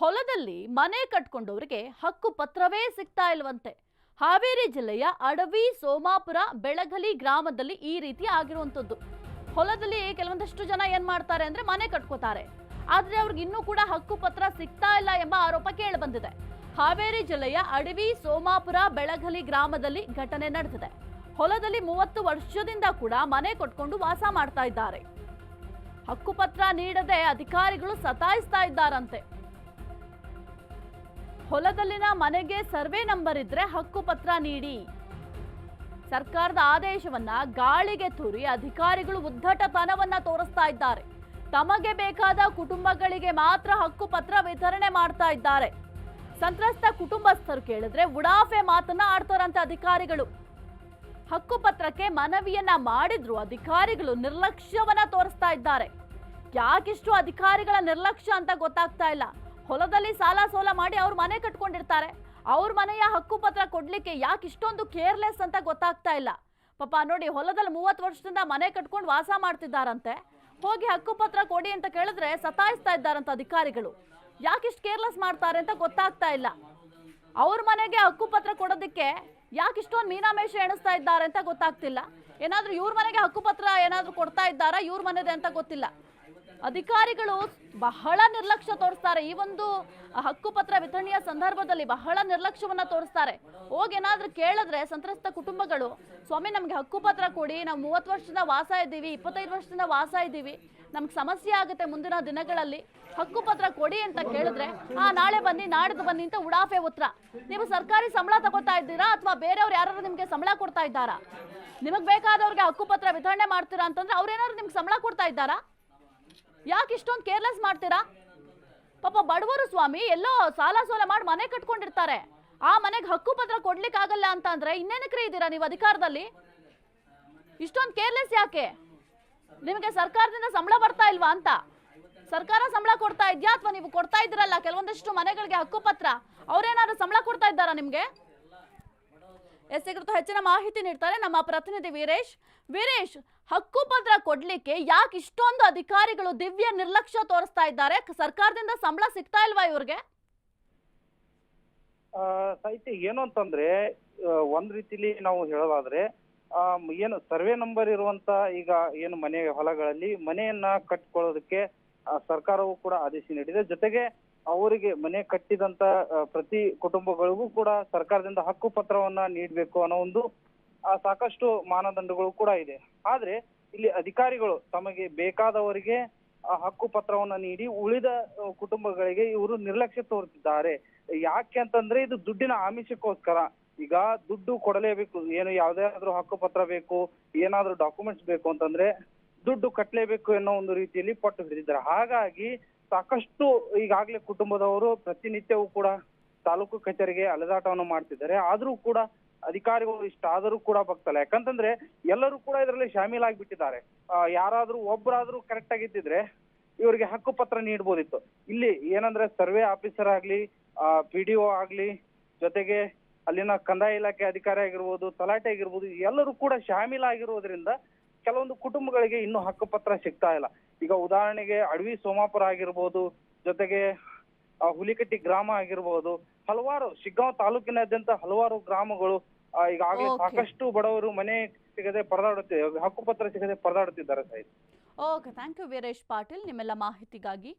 ಹೊಲದಲ್ಲಿ ಮನೆ ಕಟ್ಕೊಂಡವರಿಗೆ ಹಕ್ಕು ಪತ್ರವೇ ಸಿಗ್ತಾ ಇಲ್ವಂತೆ. ಹಾವೇರಿ ಜಿಲ್ಲೆಯ ಅಡವಿ ಸೋಮಾಪುರ ಬೆಳಗಲಿ ಗ್ರಾಮದಲ್ಲಿ ಈ ರೀತಿ ಆಗಿರುವಂಥದ್ದು. ಹೊಲದಲ್ಲಿ ಕೆಲವೊಂದಷ್ಟು ಜನ ಏನ್ ಮಾಡ್ತಾರೆ ಅಂದ್ರೆ ಮನೆ ಕಟ್ಕೋತಾರೆ. ಆದ್ರೆ ಅವ್ರಿಗೆ ಇನ್ನೂ ಕೂಡ ಹಕ್ಕು ಪತ್ರ ಸಿಗ್ತಾ ಇಲ್ಲ ಎಂಬ ಆರೋಪ ಕೇಳಿ ಬಂದಿದೆ. ಹಾವೇರಿ ಜಿಲ್ಲೆಯ ಅಡವಿ ಸೋಮಾಪುರ ಬೆಳಗಲಿ ಗ್ರಾಮದಲ್ಲಿ ಘಟನೆ ನಡೆದಿದೆ. ಹೊಲದಲ್ಲಿ ಮೂವತ್ತು ವರ್ಷದಿಂದ ಕೂಡ ಮನೆ ಕಟ್ಕೊಂಡು ವಾಸ ಮಾಡ್ತಾ ಇದ್ದಾರೆ. ಹಕ್ಕುಪತ್ರ ನೀಡದೆ ಅಧಿಕಾರಿಗಳು ಸತಾಯಿಸ್ತಾ ಇದ್ದಾರಂತೆ. ಹೊಲದಲ್ಲಿನ ಮನೆಗೆ ಸರ್ವೆ ನಂಬರ್ ಇದ್ರೆ ಹಕ್ಕುಪತ್ರ ನೀಡಿ. ಸರ್ಕಾರದ ಆದೇಶವನ್ನ ಗಾಳಿಗೆ ತೂರಿ ಅಧಿಕಾರಿಗಳು ಉದ್ದಟತನವನ್ನ ತೋರಿಸ್ತಾ ಇದ್ದಾರೆ. ತಮಗೆ ಬೇಕಾದ ಕುಟುಂಬಗಳಿಗೆ ಮಾತ್ರ ಹಕ್ಕುಪತ್ರ ವಿತರಣೆ ಮಾಡ್ತಾ ಇದ್ದಾರೆ. ಸಂತ್ರಸ್ತ ಕುಟುಂಬಸ್ಥರು ಕೇಳಿದ್ರೆ ಉಡಾಫೆ ಮಾತನ್ನ ಆಡ್ತಾರಂತೆ ಅಧಿಕಾರಿಗಳು. ಹಕ್ಕುಪತ್ರಕ್ಕೆ ಮನವಿಯನ್ನ ಮಾಡಿದ್ರು ಅಧಿಕಾರಿಗಳು ನಿರ್ಲಕ್ಷ್ಯವನ್ನ ತೋರಿಸ್ತಾ ಇದ್ದಾರೆ. ಯಾಕಿಷ್ಟು ಅಧಿಕಾರಿಗಳ ನಿರ್ಲಕ್ಷ್ಯ ಅಂತ ಗೊತ್ತಾಗ್ತಾ ಇಲ್ಲ. ಹೊಲದಲ್ಲಿ ಸಾಲ ಸೋಲ ಮಾಡಿ ಅವ್ರ ಮನೆ ಕಟ್ಕೊಂಡಿರ್ತಾರೆ. ಅವ್ರ ಮನೆಯ ಹಕ್ಕುಪತ್ರ ಕೊಡ್ಲಿಕ್ಕೆ ಯಾಕೆ ಇಷ್ಟೊಂದು ಕೇರ್ಲೆಸ್ ಅಂತ ಗೊತ್ತಾಗ್ತಾ ಇಲ್ಲ. ಪಾಪ ನೋಡಿ ಹೊಲದಲ್ಲಿ ಮೂವತ್ತು ವರ್ಷದಿಂದ ಮನೆ ಕಟ್ಕೊಂಡು ವಾಸ ಮಾಡ್ತಿದ್ದಾರಂತೆ. ಹೋಗಿ ಹಕ್ಕುಪತ್ರ ಕೊಡಿ ಅಂತ ಕೇಳಿದ್ರೆ ಸತಾಯಿಸ್ತಾ ಇದ್ದಾರಂತ ಅಧಿಕಾರಿಗಳು. ಯಾಕಿಷ್ಟು ಕೇರ್ಲೆಸ್ ಮಾಡ್ತಾರೆ ಅಂತ ಗೊತ್ತಾಗ್ತಾ ಇಲ್ಲ. ಅವ್ರ ಮನೆಗೆ ಹಕ್ಕುಪತ್ರ ಕೊಡೋದಕ್ಕೆ ಯಾಕೆ ಇಷ್ಟೊಂದು ಮೀನಾಮೇಷ ಎಣಿಸ್ತಾ ಇದ್ದಾರೆ ಅಂತ ಗೊತ್ತಾಗ್ತಿಲ್ಲ. ಏನಾದ್ರೂ ಇವ್ರ ಮನೆಗೆ ಹಕ್ಕುಪತ್ರ ಏನಾದ್ರೂ ಕೊಡ್ತಾ ಇದ್ದಾರಾ? ಇವ್ರ ಮನೆದೆ ಅಂತ ಗೊತ್ತಿಲ್ಲ. ಅಧಿಕಾರಿಗಳು ಬಹಳ ನಿರ್ಲಕ್ಷ್ಯ ತೋರಿಸ್ತಾರೆ. ಈ ಒಂದು ಹಕ್ಕುಪತ್ರ ವಿತರಣೆಯ ಸಂದರ್ಭದಲ್ಲಿ ಬಹಳ ನಿರ್ಲಕ್ಷ್ಯವನ್ನ ತೋರಿಸ್ತಾರೆ. ಹೋಗಿ ಏನಾದ್ರೂ ಕೇಳಿದ್ರೆ ಸಂತ್ರಸ್ತ ಕುಟುಂಬಗಳು, ಸ್ವಾಮಿ, ನಮ್ಗೆ ಹಕ್ಕುಪತ್ರ ಕೊಡಿ. ನಾವು ಮೂವತ್ತು ವರ್ಷದಿಂದ ವಾಸ ಇದ್ದೀವಿ, ಇಪ್ಪತ್ತೈದು ವರ್ಷದಿಂದ ವಾಸ ಇದ್ದೀವಿ. ನಮ್ಗೆ ಸಮಸ್ಯೆ ಆಗುತ್ತೆ ಮುಂದಿನ ದಿನಗಳಲ್ಲಿ. ಹಕ್ಕುಪತ್ರ ಕೊಡಿ ಅಂತ ಕೇಳಿದ್ರೆ, ಆ, ನಾಳೆ ಬನ್ನಿ ನಾಡಿದ್ದು ಬನ್ನಿ ಅಂತ ಉಡಾಫೆ ಉತ್ತರ ನೀವು ಸರ್ಕಾರಿ ಸಂಬಳ ತಗೋತಾ ಇದ್ದೀರಾ ಅಥವಾ ಬೇರೆಯವ್ರು ಯಾರು ನಿಮಗೆ ಸಂಬಳ ಕೊಡ್ತಾ ಇದ್ದಾರಾ? ನಿಮಗೆ ಬೇಕಾದವ್ರಿಗೆ ಹಕ್ಕುಪತ್ರ ವಿತರಣೆ ಮಾಡ್ತೀರಾ ಅಂತಂದ್ರೆ ಅವ್ರೇನಾದ್ರು ನಿಮ್ಗೆ ಸಂಬಳ ಕೊಡ್ತಾ ಇದ್ದಾರಾ? ಯಾಕೆ ಇಷ್ಟೊಂದು ಕೇರ್ಲೆಸ್ ಮಾಡ್ತೀರಾ? ಪಾಪ ಬಡವರು ಸ್ವಾಮಿ, ಎಲ್ಲೋ ಸಾಲ ಸೋಲ ಮಾಡಿ ಮನೆ ಕಟ್ಕೊಂಡಿರ್ತಾರೆ. ಆ ಮನೆಗೆ ಹಕ್ಕುಪತ್ರ ಕೊಡ್ಲಿಕ್ಕೆ ಆಗಲ್ಲ ಅಂತ ಅಂದ್ರೆ ಇನ್ನೇನಕ್ರಿ ಇದ್ದೀರಾ ನೀವು ಅಧಿಕಾರದಲ್ಲಿ? ಇಷ್ಟೊಂದು ಕೇರ್ಲೆಸ್ ಯಾಕೆ? ನಿಮಗೆ ಸರ್ಕಾರದಿಂದ ಸಂಬಳ ಬರ್ತಾ ಇಲ್ವಾ ಅಂತ? ಸರ್ಕಾರ ಸಂಬಳ ಕೊಡ್ತಾ ಇದೆಯಾ ಅಥವಾ ನೀವು ಕೊಡ್ತಾ ಇದ್ದೀರಲ್ಲ ಕೆಲವೊಂದಿಷ್ಟು ಮನೆಗಳಿಗೆ ಹಕ್ಕು ಪತ್ರ? ಅವ್ರೇನಾದ್ರು ಸಂಬಳ ಕೊಡ್ತಾ ಇದ್ದಾರಾ ನಿಮ್ಗೆ? ಎಸ್ ಕುರಿತು ಹೆಚ್ಚಿನ ಮಾಹಿತಿ ನೀಡ್ತಾರೆ ನಮ್ಮ ಪ್ರತಿನಿಧಿ ವೀರೇಶ್. ವೀರೇಶ್ ಹಕ್ಕುಪತ್ರ ಕೊಡ್ಲಿಕ್ಕೆ ಯಾಕೆ ಇಷ್ಟೊಂದು ಅಧಿಕಾರಿಗಳು ದಿವ್ಯ ನಿರ್ಲಕ್ಷ್ಯ ತೋರಿಸ್ತಾ ಇದ್ದಾರೆ? ಸರ್ಕಾರದಿಂದ ಸಂಬಳ ಸಿಗ್ತಾ ಇಲ್ವಾ ಇವ್ರಿಗೆ? ಸಾಹಿತ್ಯ ಏನು ಅಂತಂದ್ರೆ ಒಂದ್ ರೀತಿಲಿ ನಾವು ಹೇಳೋದಾದ್ರೆ ಏನು ಸರ್ವೆ ನಂಬರ್ ಇರುವಂತ ಈಗ ಏನು ಮನೆ, ಹೊಲಗಳಲ್ಲಿ ಮನೆಯನ್ನ ಕಟ್ಕೊಳ್ಳೋದಕ್ಕೆ ಸರ್ಕಾರವು ಕೂಡ ಆದೇಶ ನೀಡಿದೆ. ಜೊತೆಗೆ ಅವರಿಗೆ ಮನೆ ಕಟ್ಟಿದಂತ ಪ್ರತಿ ಕುಟುಂಬಗಳಿಗೂ ಕೂಡ ಸರ್ಕಾರದಿಂದ ಹಕ್ಕು ಪತ್ರವನ್ನ ನೀಡಬೇಕು ಅನ್ನೋ ಒಂದು ಸಾಕಷ್ಟು ಮಾನದಂಡಗಳು ಕೂಡ ಇದೆ. ಆದ್ರೆ ಇಲ್ಲಿ ಅಧಿಕಾರಿಗಳು ತಮಗೆ ಬೇಕಾದವರಿಗೆ ಆ ಹಕ್ಕು ಪತ್ರವನ್ನ ನೀಡಿ ಉಳಿದ ಕುಟುಂಬಗಳಿಗೆ ಇವರು ನಿರ್ಲಕ್ಷ್ಯ ತೋರುತ್ತಿದ್ದಾರೆ ಯಾಕೆ ಅಂತಂದ್ರೆ ಇದು ದುಡ್ಡಿನ ಆಮಿಷಕ್ಕೋಸ್ಕರ. ಈಗ ದುಡ್ಡು ಕೊಡಲೇಬೇಕು, ಏನು ಯಾವ್ದಾದ್ರು ಹಕ್ಕುಪತ್ರ ಬೇಕು, ಏನಾದ್ರೂ ಡಾಕ್ಯುಮೆಂಟ್ಸ್ ಬೇಕು ಅಂತಂದ್ರೆ ದುಡ್ಡು ಕಟ್ಟಲೇಬೇಕು ಅನ್ನೋ ಒಂದು ರೀತಿಯಲ್ಲಿ ಪಟ್ಟು ಹಿಡಿದಿದ್ದಾರೆ. ಹಾಗಾಗಿ ಸಾಕಷ್ಟು ಈಗಾಗಲೇ ಕುಟುಂಬದವರು ಪ್ರತಿನಿತ್ಯವೂ ಕೂಡ ತಾಲೂಕು ಕಚೇರಿಗೆ ಅಲೆದಾಟವನ್ನು ಮಾಡ್ತಿದ್ದಾರೆ. ಆದ್ರೂ ಕೂಡ ಅಧಿಕಾರಿಗಳು ಇಷ್ಟಾದರೂ ಕೂಡ ಬಗ್ತಲ್ಲ ಯಾಕಂತಂದ್ರೆ ಎಲ್ಲರೂ ಕೂಡ ಇದರಲ್ಲಿ ಶಾಮೀಲ್ ಆಗಿಬಿಟ್ಟಿದ್ದಾರೆ. ಯಾರಾದ್ರೂ ಒಬ್ಬರಾದ್ರೂ ಕರೆಕ್ಟ್ ಆಗಿದ್ದಿದ್ರೆ ಇವರಿಗೆ ಹಕ್ಕುಪತ್ರ ನೀಡ್ಬೋದಿತ್ತು. ಇಲ್ಲಿ ಏನಂದ್ರೆ ಸರ್ವೆ ಆಫೀಸರ್ ಆಗ್ಲಿ ಪಿ ಡಿ ಒ ಆಗ್ಲಿ, ಜೊತೆಗೆ ಅಲ್ಲಿನ ಕಂದಾಯ ಇಲಾಖೆ ಅಧಿಕಾರಿ ಆಗಿರ್ಬೋದು, ತಲಾಟೆ ಆಗಿರ್ಬೋದು, ಎಲ್ಲರೂ ಕೂಡ ಶಾಮೀಲಾಗಿರೋದ್ರಿಂದ ಕೆಲವೊಂದು ಕುಟುಂಬಗಳಿಗೆ ಇನ್ನೂ ಹಕ್ಕುಪತ್ರ ಸಿಗ್ತಾ ಇಲ್ಲ. ಈಗ ಉದಾಹರಣೆಗೆ ಅಡವಿ ಸೋಮಾಪುರ ಆಗಿರ್ಬೋದು ಜೊತೆಗೆ ಹುಲಿಕಟ್ಟಿ ಗ್ರಾಮ ಆಗಿರ್ಬೋದು ಹಲವಾರು ಶಿಗ್ಗಾಂವ್ ತಾಲೂಕಿನಾದ್ಯಂತ ಹಲವಾರು ಗ್ರಾಮಗಳು ಈಗಾಗಲೇ ಸಾಕಷ್ಟು ಬಡವರು ಮನೆ ಸಿಗದೆ ಪರದಾಡುತ್ತಿದ್ದಾರೆ ಹಕ್ಕುಪತ್ರ ಸಿಗದೆ ಪರದಾಡುತ್ತಿದ್ದಾರೆ ಸಹಿತ okay thank you Veeresh Patil ನಿಮ್ಮೆಲ್ಲ ಮಾಹಿತಿಗಾಗಿ